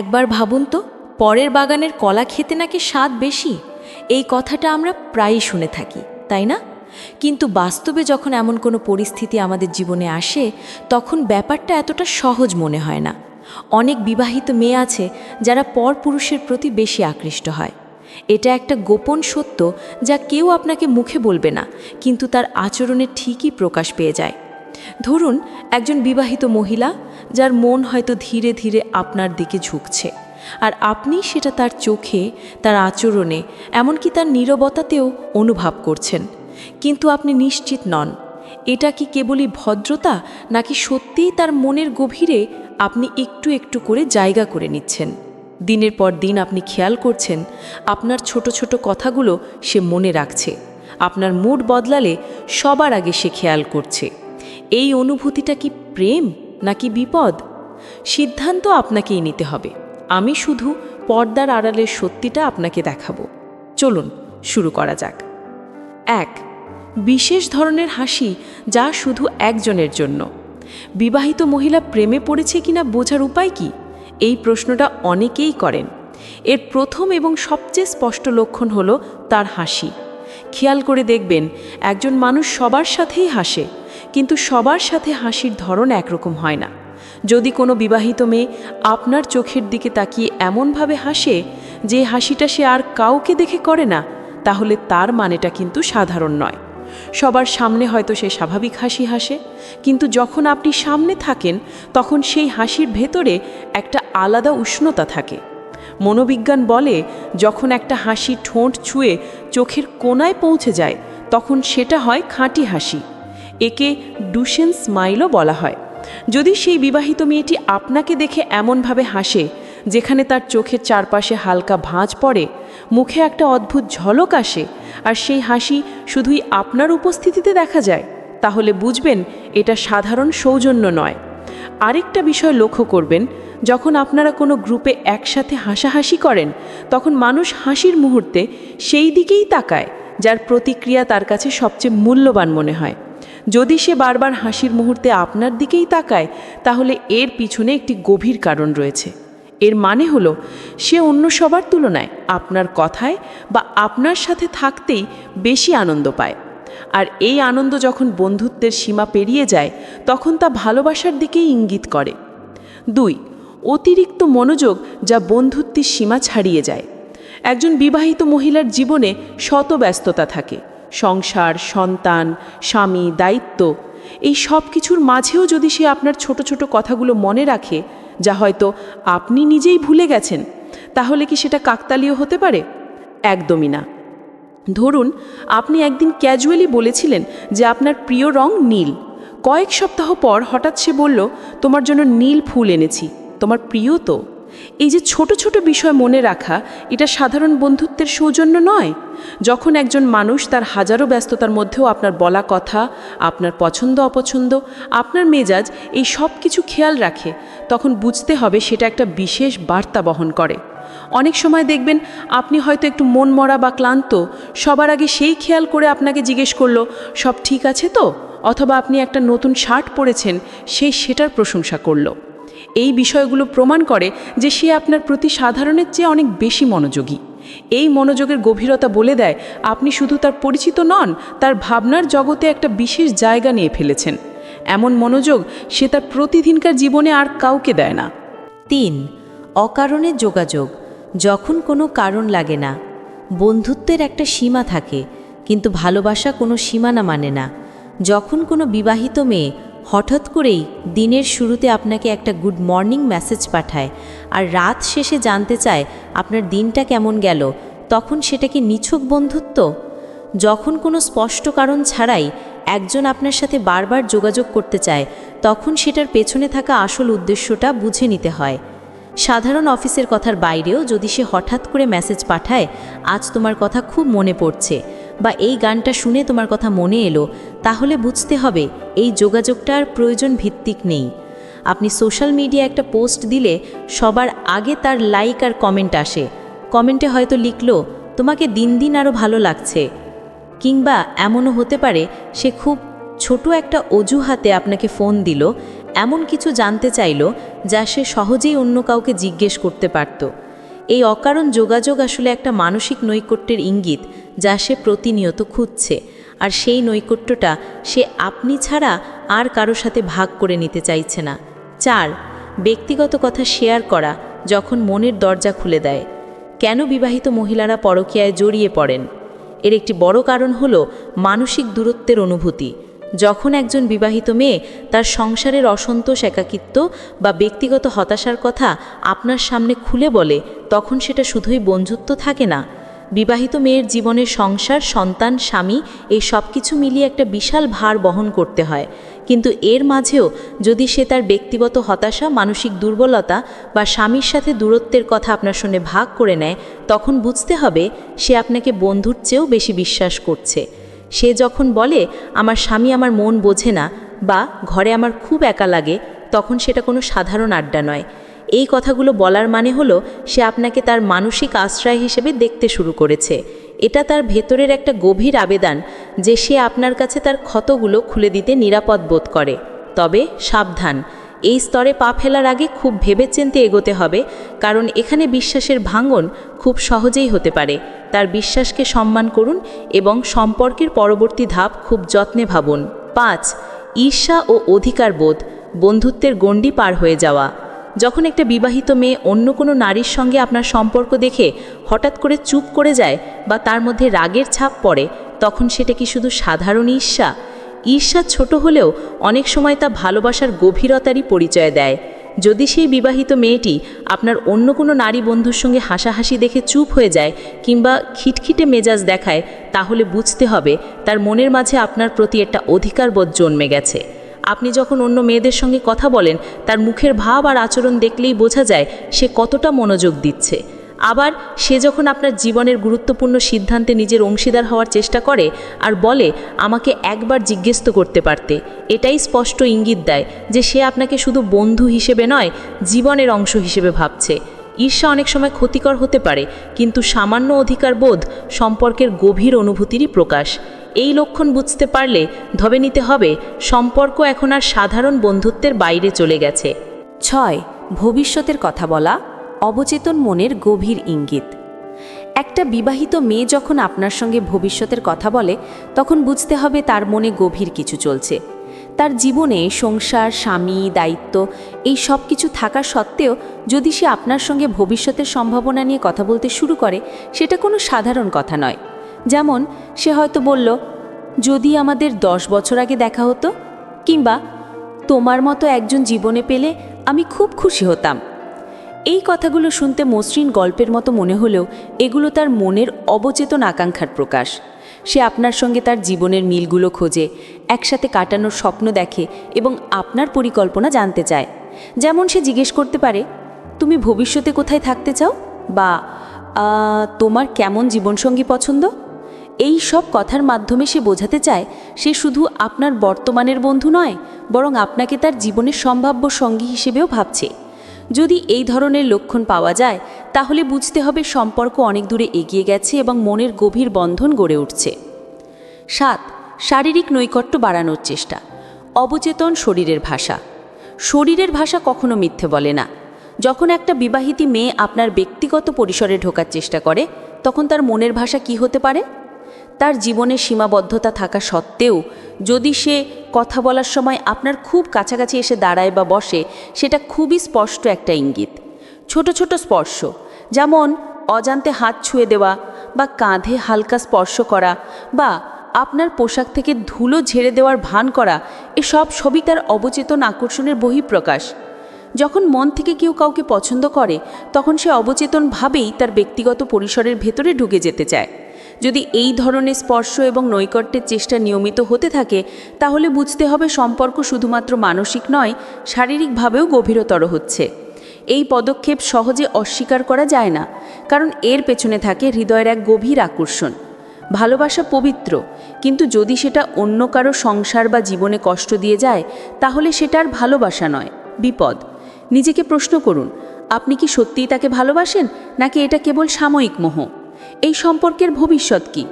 একবার ভাবুন তো, পরের বাগানের কলা খেতে নাকি স্বাদ বেশি? এই কথাটা আমরা প্রায়ই শুনে থাকি, তাই না? কিন্তু বাস্তবে যখন এমন কোনো পরিস্থিতি আমাদের জীবনে আসে, তখন ব্যাপারটা এতটা সহজ মনে হয় না। অনেক বিবাহিত মেয়ে আছে যারা পরপুরুষের প্রতি বেশি আকৃষ্ট হয়। এটা একটা গোপন সত্য যা কেউ আপনাকে মুখে বলবে না, কিন্তু তার আচরণে ঠিকই প্রকাশ পেয়ে যায়। ধরুন, একজন বিবাহিত মহিলা যার মন হয়তো ধীরে ধীরে আপনার দিকে ঝুঁকছে। আর আপনি সেটা তার চোখে, তার আচরণে, এমনকি তার নীরবতাতেও অনুভব করছেন। কিন্তু আপনি নিশ্চিত নন। এটা কি কেবলই ভদ্রতা, নাকি সত্যিই তার মনের গভীরে আপনি একটু একটু করে জায়গা করে নিচ্ছেন? দিনের পর দিন আপনি খেয়াল করছেন, আপনার ছোট ছোট কথাগুলো সে মনে রাখছে। আপনার মুড বদলালে সবার আগে সে খেয়াল করছে। এই অনুভূতিটা কি প্রেম? নাকি বিপদ? সিদ্ধান্ত আপনাকেই নিতে হবে। আমি শুধু পর্দার আড়ালের সত্যিটা আপনাকে দেখাবো। চলুন, শুরু করা যাক। এক, বিশেষ ধরনের হাসি যা শুধু একজনের জন্য। বিবাহিত মহিলা প্রেমে পড়েছে কিনা বোঝার উপায় কি? এই প্রশ্নটা অনেকেই করেন। এর প্রথম এবং সবচেয়ে স্পষ্ট লক্ষণ হল তার হাসি। খেয়াল করে দেখবেন, একজন মানুষ সবার সাথেই হাসে। কিন্তু সবার সাথে হাসির ধরন একরকম হয় না। যদি কোনো বিবাহিত মেয়ে আপনার চোখের দিকে তাকিয়ে এমনভাবে হাসে যে হাসিটা সে আর কাউকে দেখে করে না, তাহলে তার মানেটা কিন্তু সাধারণ নয়। সবার সামনে হয়তো সে স্বাভাবিক হাসি হাসে, কিন্তু যখন আপনি সামনে থাকেন, তখন সেই হাসির ভেতরে একটা আলাদা উষ্ণতা থাকে। মনোবিজ্ঞান বলে, যখন একটা হাসি ঠোঁট ছুঁয়ে চোখের কোনায় পৌঁছে যায়, তখন সেটা হয় খাঁটি হাসি। একে ডুশেন স্মাইলও বলা হয়। যদি সেই বিবাহিত মেয়েটি আপনাকে দেখে এমনভাবে হাসে, যেখানে তার চোখের চারপাশে হালকা ভাঁজ পড়ে, মুখে একটা অদ্ভুত ঝলক আসে, আর সেই হাসি শুধুই আপনার উপস্থিতিতে দেখা যায়, তাহলে বুঝবেন এটা সাধারণ সৌজন্য নয়। আরেকটা বিষয় লক্ষ্য করবেন, যখন আপনারা কোনো গ্রুপে একসাথে হাসাহাসি করেন, তখন মানুষ হাসির মুহূর্তে সেই দিকেই তাকায়, যার প্রতিক্রিয়া তার কাছে সবচেয়ে মূল্যবান মনে হয়। যদি সে বারবার হাসির মুহূর্তে আপনার দিকেই তাকায়, তাহলে এর পিছনে একটি গভীর কারণ রয়েছে। এর মানে হলো, সে অন্য সবার তুলনায় আপনার কথায় বা আপনার সাথে থাকতেই বেশি আনন্দ পায়। আর এই আনন্দ যখন বন্ধুত্বের সীমা পেরিয়ে যায়, তখন তা ভালোবাসার দিকেই ইঙ্গিত করে। দুই, অতিরিক্ত মনোযোগ যা বন্ধুত্বের সীমা ছাড়িয়ে যায়। একজন বিবাহিত মহিলার জীবনে শত ব্যস্ততা থাকে। সংসার, সন্তান, স্বামী, দায়িত্ব, এই সব কিছুর মাঝেও যদি সে আপনার ছোট ছোট কথাগুলো মনে রাখে, যা হয়তো আপনি নিজেই ভুলে গেছেন, তাহলে কি সেটা কাকতালীয় হতে পারে? একদমই না। ধরুন, আপনি একদিন ক্যাজুয়ালি বলেছিলেন যে আপনার প্রিয় রং নীল। কয়েক সপ্তাহ পর হঠাৎ সে বলল, তোমার জন্য নীল ফুল এনেছি, তোমার প্রিয় তো? এই যে ছোট ছোট বিষয় মনে রাখা, এটা সাধারণ বন্ধুত্বের সৌজন্য নয়। যখন একজন মানুষ তার হাজারো ব্যস্ততার মধ্যেও আপনার বলা কথা, আপনার পছন্দ, অপছন্দ, আপনার মেজাজ, এই সব কিছু খেয়াল রাখে, তখন বুঝতে হবে সেটা একটা বিশেষ বার্তা বহন করে। অনেক সময় দেখবেন, আপনি হয়তো একটু মন মরা বা ক্লান্ত, সবার আগে সেই খেয়াল করে আপনাকে জিজ্ঞেস করল, সব ঠিক আছে তো? অথবা আপনি একটা নতুন শার্ট পরেছেন সেই সেটার প্রশংসা করল। এই বিষয়গুলো প্রমাণ করে যে সে আপনার প্রতি সাধারণের চেয়ে অনেক বেশি মনোযোগী। এই মনোযোগের গভীরতা বলে দেয়, আপনি শুধু তার পরিচিত নন, তার ভাবনার জগতে একটা বিশেষ জায়গা নিয়ে ফেলেছেন। এমন মনোযোগ সে তার প্রতিদিনকার জীবনে আর কাউকে দেয় না। তিন, অকারণে যোগাযোগ। যখন কোনো কারণ লাগে না। বন্ধুত্বের একটা সীমা থাকে, কিন্তু ভালোবাসা কোনো সীমানা মানে না। যখন কোনো বিবাহিত মেয়ে হঠাৎ করেই দিনের শুরুতে আপনাকে একটা গুড মর্নিং মেসেজ পাঠায় আর রাত শেষে জানতে চায় আপনার দিনটা কেমন গেল, তখন সেটা কি নিছক বন্ধুত্ব? যখন কোনো স্পষ্ট কারণ ছাড়াই একজন আপনার সাথে বারবার যোগাযোগ করতে চায়, তখন সেটার পেছনে থাকা আসল উদ্দেশ্যটা বুঝে নিতে হয়। সাধারণ অফিসের কথার বাইরেও যদি সে হঠাৎ করে মেসেজ পাঠায়, আজ তোমার কথা খুব মনে পড়ছে। বা এই গানটা শুনে তোমার কথা মনে এলো, তাহলে বুঝতে হবে এই যোগাযোগটা আর প্রয়োজন ভিত্তিক নেই। আপনি সোশ্যাল মিডিয়া একটা পোস্ট দিলে সবার আগে তার লাইক আর কমেন্ট আসে। কমেন্টে হয়তো লিখলো, তোমাকে দিন দিন আরও ভালো লাগছে। কিংবা এমনও হতে পারে, সে খুব ছোট একটা অজুহাতে আপনাকে ফোন দিল, এমন কিছু জানতে চাইল, যা সে সহজেই অন্য কাউকে জিজ্ঞেস করতে পারত। এই অকারণ যোগাযোগ আসলে একটা মানসিক নৈকট্যের ইঙ্গিত যা সে প্রতিনিয়ত খুঁজছে, আর সেই নৈকট্যটা সে আপনি ছাড়া আর কারও সাথে ভাগ করে নিতে চাইছে না। চার, ব্যক্তিগত কথা শেয়ার করা যখন মনের দরজা খুলে দেয়। কেন বিবাহিত মহিলারা পরকীয়ায় জড়িয়ে পড়েন? এর একটি বড় কারণ হল মানসিক দূরত্বের অনুভূতি। যখন একজন বিবাহিত মেয়ে তার সংসারের অসন্তোষ, একাকিত্ব বা ব্যক্তিগত হতাশার কথা আপনার সামনে খুলে বলে, তখন সেটা শুধুই বন্ধুত্ব থাকে না বিবাহিত মেয়ের জীবনে সংসার, সন্তান, স্বামী এই সব কিছু মিলিয়ে একটা বিশাল ভার বহন করতে হয়। কিন্তু এর মাঝেও যদি সে তার ব্যক্তিগত হতাশা, মানসিক দুর্বলতা বা স্বামীর সাথে দূরত্বের কথা আপনার সঙ্গে ভাগ করে নেয়, তখন বুঝতে হবে সে আপনাকে বন্ধুর চেয়েও বেশি বিশ্বাস করছে। সে যখন বলে, আমার স্বামী আমার মন বোঝে না বা ঘরে আমার খুব একা লাগে, তখন সেটা কোনো সাধারণ আড্ডা নয়। এই কথাগুলো বলার মানে হলো, সে আপনাকে তার মানসিক আশ্রয় হিসেবে দেখতে শুরু করেছে। এটা তার ভেতরের একটা গভীর আবেদন যে সে আপনার কাছে তার ক্ষতগুলো খুলে দিতে নিরাপদ বোধ করে। তবে সাবধান, এই স্তরে পা ফেলার আগে খুব ভেবেচিন্তে এগোতে হবে, কারণ এখানে বিশ্বাসের ভাঙন খুব সহজেই হতে পারে। তার বিশ্বাসকে সম্মান করুন এবং সম্পর্কের পরবর্তী ধাপ খুব যত্নে ভাবুন। পাঁচ, ঈর্ষা ও অধিকার বোধ, বন্ধুত্বের গণ্ডি পার হয়ে যাওয়া। যখন একটা বিবাহিত মেয়ে অন্য কোনো নারীর সঙ্গে আপনার সম্পর্ক দেখে হঠাৎ করে চুপ করে যায় বা তার মধ্যে রাগের ছাপ পড়ে, তখন সেটা কি শুধু সাধারণ ঈর্ষা? ঈর্ষা ছোট হলেও অনেক সময় তা ভালোবাসার গভীরতারই পরিচয় দেয়। যদি সেই বিবাহিত মেয়েটি আপনার অন্য কোনো নারী বন্ধুর সঙ্গে হাসাহাসি দেখে চুপ হয়ে যায় কিংবা খিটখিটে মেজাজ দেখায়, তাহলে বুঝতে হবে তার মনের মাঝে আপনার প্রতি একটা অধিকারবোধ জন্মে গেছে। আপনি যখন অন্য মেয়েদের সঙ্গে কথা বলেন, তার মুখের ভাব আর আচরণ দেখলেই বোঝা যায় সে কতটা মনোযোগ দিচ্ছে। আবার সে যখন আপনার জীবনের গুরুত্বপূর্ণ সিদ্ধান্তে নিজের অংশীদার হওয়ার চেষ্টা করে আর বলে, আমাকে একবার জিজ্ঞেস করতে পারতে। এটাই স্পষ্ট ইঙ্গিত দেয় যে সে আপনাকে শুধু বন্ধু হিসেবে নয়, জীবনের অংশ হিসেবে ভাবছে। ঈর্ষা অনেক সময় ক্ষতিকর হতে পারে, কিন্তু সামান্য অধিকার বোধ সম্পর্কের গভীর অনুভূতিরই প্রকাশ। এই লক্ষণ বুঝতে পারলে ধবে নিতে হবে, সম্পর্ক এখন আর সাধারণ বন্ধুত্বের বাইরে চলে গেছে। ছয়, ভবিষ্যতের কথা বলা, অবচেতন মনের গভীর ইঙ্গিত। একটা বিবাহিত মেয়ে যখন আপনার সঙ্গে ভবিষ্যতের কথা বলে, তখন বুঝতে হবে তার মনে গভীর কিছু চলছে। তার জীবনে সংসার, স্বামী, দায়িত্ব, এই সব কিছু থাকা সত্ত্বেও যদি সে আপনার সঙ্গে ভবিষ্যতের সম্ভাবনা নিয়ে কথা বলতে শুরু করে, সেটা কোনো সাধারণ কথা নয়। যেমন, সে হয়তো বলল, যদি আমাদের দশ বছর আগে দেখা হতো, কিংবা তোমার মতো একজন জীবনে পেলে আমি খুব খুশি হতাম। এই কথাগুলো শুনতে মসৃণ গল্পের মতো মনে হলেও এগুলো তার মনের অবচেতন আকাঙ্ক্ষার প্রকাশ। সে আপনার সঙ্গে তার জীবনের মিলগুলো খোঁজে, একসাথে কাটানোর স্বপ্ন দেখে এবং আপনার পরিকল্পনা জানতে চায়। যেমন সে জিজ্ঞেস করতে পারে, তুমি ভবিষ্যতে কোথায় থাকতে চাও? বা তোমার কেমন জীবনসঙ্গী পছন্দ? এই সব কথার মাধ্যমে সে বোঝাতে চায়, সে শুধু আপনার বর্তমানের বন্ধু নয়, বরং আপনাকে তার জীবনের সম্ভাব্য সঙ্গী হিসেবেও ভাবছে। যদি এই ধরনের লক্ষণ পাওয়া যায়, তাহলে বুঝতে হবে সম্পর্ক অনেক দূরে এগিয়ে গেছে এবং মনের গভীর বন্ধন গড়ে উঠছে। সাত, শারীরিক নৈকট্য বাড়ানোর চেষ্টা। অবচেতন শরীরের ভাষা। শরীরের ভাষা কখনো মিথ্যে বলে না। যখন একটা বিবাহিতী মেয়ে আপনার ব্যক্তিগত পরিসরে ঢোকার চেষ্টা করে, তখন তার মনের ভাষা কি হতে পারে? তার জীবনে সীমাবদ্ধতা থাকা সত্ত্বেও যদি সে কথা বলার সময় আপনার খুব কাছাকাছি এসে দাঁড়ায় বা বসে, সেটা খুবই স্পষ্ট একটা ইঙ্গিত। ছোট ছোট স্পর্শ, যেমন অজান্তে হাত ছুঁয়ে দেওয়া বা কাঁধে হালকা স্পর্শ করা বা আপনার পোশাক থেকে ধুলো ঝেড়ে দেওয়ার ভান করা, এসব সবই তার অবচেতন আকর্ষণের বহিঃপ্রকাশ। যখন মন থেকে কেউ কাউকে পছন্দ করে, তখন সে অবচেতনভাবেই তার ব্যক্তিগত পরিসরের ভেতরে ঢুকে যেতে চায়। যদি এই ধরনের স্পর্শ এবং নৈকট্যের চেষ্টা নিয়মিত হতে থাকে, তাহলে বুঝতে হবে সম্পর্ক শুধুমাত্র মানসিক নয়, শারীরিকভাবেও গভীরতর হচ্ছে। এই পদক্ষেপ সহজে অস্বীকার করা যায় না, কারণ এর পেছনে থাকে হৃদয়ের এক গভীর আকর্ষণ। ভালোবাসা পবিত্র, কিন্তু যদি সেটা অন্য কারও সংসার বা জীবনে কষ্ট দিয়ে যায়, তাহলে সেটা আর ভালোবাসা নয়। বিপদ। নিজেকে প্রশ্ন করুন, আপনি কি সত্যিই তাকে ভালোবাসেন, নাকি এটা কেবল সাময়িক মোহ? এই সম্পর্কের ভবিষ্যৎ কি?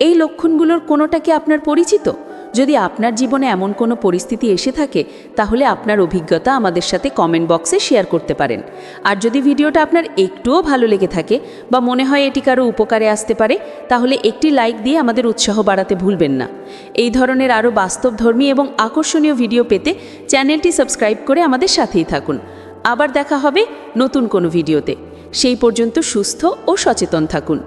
এই লক্ষণগুলোর কোনোটা কি আপনার পরিচিত? যদি আপনার জীবনে এমন কোনো পরিস্থিতি এসে থাকে, তাহলে আপনার অভিজ্ঞতা আমাদের সাথে কমেন্ট বক্সে শেয়ার করতে পারেন। আর যদি ভিডিওটা আপনার একটুও ভালো লেগে থাকে বা মনে হয় এটি কারও উপকারে আসতে পারে, তাহলে একটি লাইক দিয়ে আমাদের উৎসাহ বাড়াতে ভুলবেন না। এই ধরনের আরও বাস্তবধর্মী এবং আকর্ষণীয় ভিডিও পেতে চ্যানেলটি সাবস্ক্রাইব করে আমাদের সাথেই থাকুন। আবার দেখা হবে নতুন কোনো ভিডিওতে সেই পর্যন্ত সুস্থ ও সচেতন থাকুন।